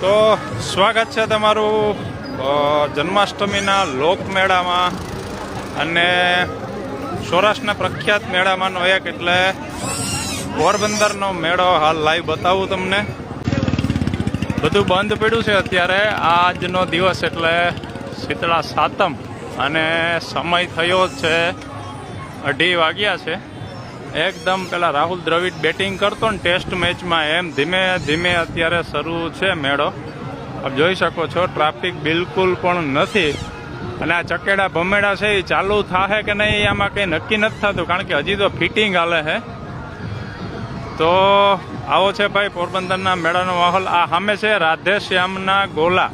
તો સ્વાગત છે તમારું જન્માષ્ટમીના લોકમેળામાં અને સૌરાષ્ટ્રના પ્રખ્યાત મેળામાંનો એક એટલે પોરબંદરનો મેળો હાલ લાઈવ બતાવું તમને. બધું બંધ પડ્યું છે અત્યારે. આજનો દિવસ એટલે શીતળા સાતમ. અને સમય થયો છે અઢી વાગ્યા છે. એકદમ પેલા રાહુલ દ્રવિડ બેટિંગ કરતો ને ટેસ્ટ મેચમાં એમ ધીમે ધીમે અત્યારે શરૂ છે મેળો. આપ જોઈ શકો છો ટ્રાફિક બિલકુલ પણ નથી. અને આ ચકેડા ભમેડા છે એ ચાલુ થાશે કે નહીં આમાં કંઈ નક્કી નથી થતું, કારણ કે હજી તો ફિટિંગ હાલે છે. તો આવો છે ભાઈ પોરબંદરના મેળાનો માહોલ. આ સામે છે રાધેશ્યામના ગોલા.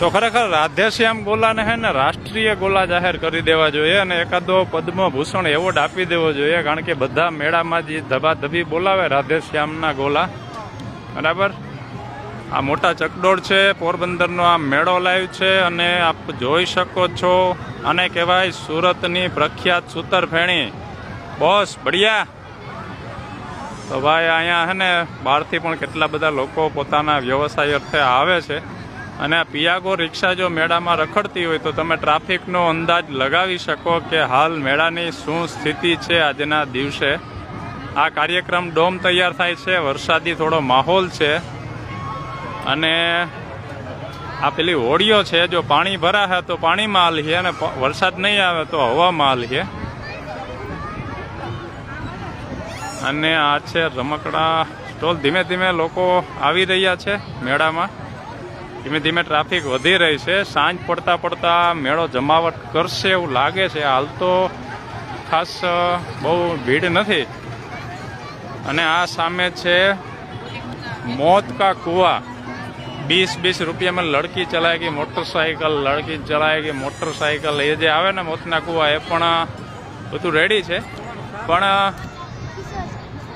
તો ખરેખર રાધેશ્યામ ગોલાને હે ને રાષ્ટ્રીય ગોલા જાહેર કરી દેવા જોઈએ અને એકાદો પદ્મભૂષણ એવોર્ડ આપી દેવો જોઈએ, કારણ કે બધા મેળામાં જે ધબાધબી બોલાવે રાધેશ્યામના ગોલા. બરાબર? આ મોટા ચકડોળ છે, પોરબંદરનો આ મેળો લાઈવ છે અને આપ જોઈ શકો છો. આને કહેવાય સુરતની પ્રખ્યાત સૂતરફેણી. બસ, બઢિયા. તો ભાઈ, અહીંયા હે ને બહારથી પણ કેટલા બધા લોકો પોતાના વ્યવસાય અર્થે આવે છે. અને આ પિયાગો રિક્ષા જો મેળામાં રખડતી હોય તો તમે ટ્રાફિકનો અંદાજ લગાવી શકો કે હાલ મેળાની શું સ્થિતિ છે આજના દિવસે. આ કાર્યક્રમ ડોમ તૈયાર થાય છે, વરસાદી થોડો માહોલ છે. અને આ પેલી હોડીઓ છે, જો પાણી ભરાશે તો પાણીમાં હાલીએ અને વરસાદ નહીં આવે તો હવામાં હાલીએ. અને આ છે રમકડા સ્ટોલ. ધીમે ધીમે લોકો આવી રહ્યા છે મેળામાં. ધીમે ધીમે ટ્રાફિક વધી રહી છે. સાંજ પડતા પડતા મેળો જમાવટ કરશે એવું લાગે છે. હાલ તો ખાસ બહુ ભીડ નથી. અને આ સામે છે મોત કા કુવા. બીસ બીસ રૂપિયામાં લડકી ચલાવી ગઈ, મોટરસાયકલ, લડકી ચલાવી ગઈ, મોટરસાયકલ. એ જે આવે ને મોતના કુવા, એ પણ બધું રેડી છે. પણ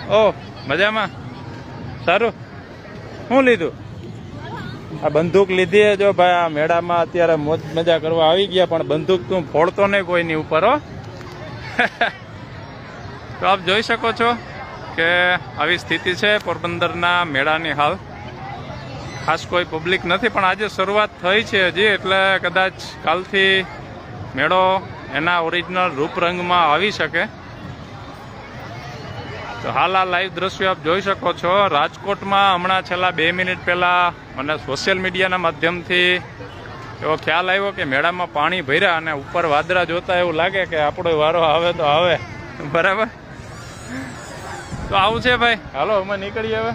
ઓ, મજામાં? સારું. શું લીધું? આ બંદૂક લીધી જો ભાઈ, આ મેળામાં અત્યારે મોજ મજા કરવા આવી ગયા, પણ બંદૂક તું ફોડતો નહીં કોઈની ઉપર, હો. તો આપ જોઈ શકો છો કે આવી સ્થિતિ છે પોરબંદરના મેળાની હાલ. ખાસ કોઈ પબ્લિક નથી, પણ આજે શરૂઆત થઈ છે હજી, એટલે કદાચ કાલથી મેળો એના ઓરિજિનલ રૂપરંગમાં આવી શકે. તો હાલ આ લાઈવ દ્રશ્યો આપ જોઈ શકો છો. રાજકોટમાં હમણાં છેલ્લા બે મિનિટ પહેલાં મને સોશિયલ મીડિયાના માધ્યમથી એવો ખ્યાલ આવ્યો કે મેળામાં પાણી ભર્યા અને ઉપર વાદરા જોતા એવું લાગે કે આપણો વારો આવે તો આવે. બરાબર? તો આવું છે ભાઈ. હાલો, અમે નીકળીએ હવે.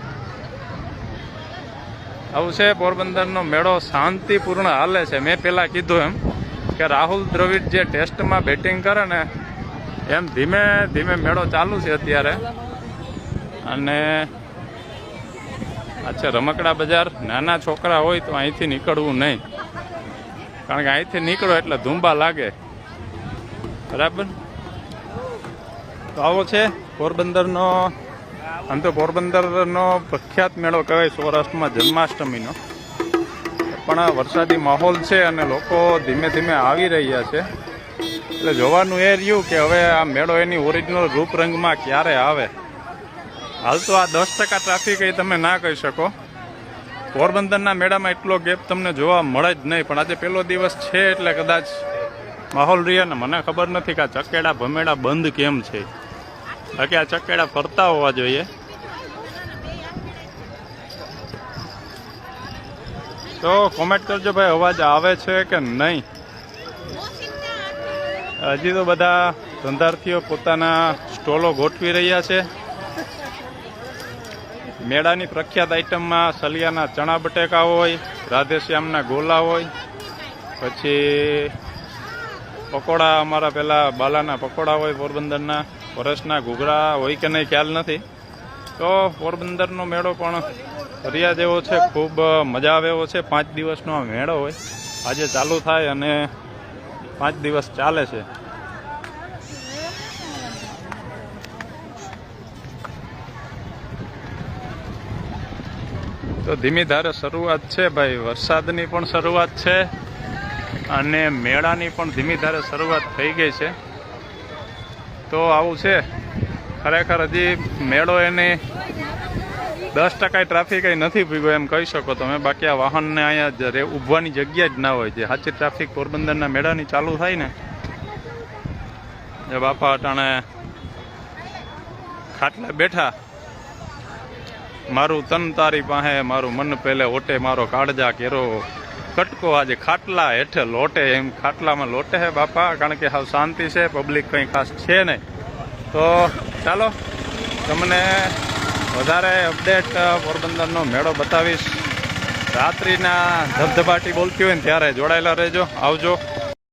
આવું છે પોરબંદરનો મેળો શાંતિપૂર્ણ હાલે છે. મેં પહેલાં કીધું એમ કે રાહુલ દ્રવિડ જે ટેસ્ટમાં બેટિંગ કરે ને, એમ ધીમે ધીમે મેળો ચાલુ છે અત્યારે. અને અચ્છા, રમકડા બજાર, નાના છોકરા હોય તો અહીંથી નીકળવું નહીં. કારણ કે અહીંથી નીકળો એટલે ધૂંબા લાગે. બરાબર? તો આવો છે પોરબંદરનો, આમ તો પોરબંદરનો પ્રખ્યાત મેળો કહેવાય સૌરાષ્ટ્રમાં જન્માષ્ટમીનો. પણ વરસાદી માહોલ છે અને લોકો ધીમે ધીમે આવી રહ્યા છે. એટલે જોવાનું એ રહ્યું કે હવે આ મેળો એની ઓરિજિનલ રૂપરંગમાં ક્યારે આવે? હાલ તો આ દસ ટકા ટ્રાફિક એ તમે ના કહી શકો. પોરબંદરના મેળામાં એટલો ગેપ તમને જોવા મળે જ નહીં, પણ આજે પહેલો દિવસ છે એટલે કદાચ માહોલ રહે ને મને ખબર નથી કે આ ચકેડા ભમેડા બંધ કેમ છે. બાકી આ ચકેડા ફરતા હોવા જોઈએ. તો કોમેન્ટ કરજો ભાઈ, અવાજ આવે છે કે નહીં? હજી તો બધા ધંધાર્થીઓ પોતાના સ્ટોલો ગોઠવી રહ્યા છે. મેળાની પ્રખ્યાત આઈટમમાં સલિયાના ચણા બટેકા હોય, રાધેશ્યામના ગોલા હોય, પછી પકોડા અમારા પહેલાં બાલાના પકોડા હોય પોરબંદરના વરસના ઘૂઘરા હોય કે નહીં ખ્યાલ નથી. તો પોરબંદરનો મેળો પણ ફરિયાદ એવો છે, ખૂબ મજા આવે એવો છે. પાંચ દિવસનો આ મેળો હોય. આજે ચાલુ થાય અને પાંચ દિવસ ચાલે છે. તો ધીમી ધારે શરૂઆત છે ભાઈ. વરસાદની પણ શરૂઆત છે અને મેળાની પણ ધીમી ધારે શરૂઆત થઈ ગઈ છે. તો આવું છે. ખરેખર હજી મેળો એની દસ ટકા ટ્રાફિક નથી ભીગો એમ કહી શકો તમે. બાકી આ વાહનને અહીંયા ઊભવાની જગ્યા જ ના હોય. જે સાચી ટ્રાફિક પોરબંદરના મેળાની ચાલુ થાય ને બાપા અટાણે ખાટલા બેઠા. મારું તન તારી પાસે, મારું મન પહેલે ઓટે, મારો કાળજા કેરો. કટકો આજે ખાટલા હેઠે લોટે, એમ ખાટલામાં લોટે હે બાપા, કારણ કે હાવ શાંતિ છે, પબ્લિક કંઈ ખાસ છે નહીં. તો ચાલો, તમને વધારે અપડેટ પોરબંદરનો મેળો બતાવીશ. રાત્રિના ધબધબાટી બોલતી હોય ને ત્યારે જોડાયેલા રહેજો, આવજો.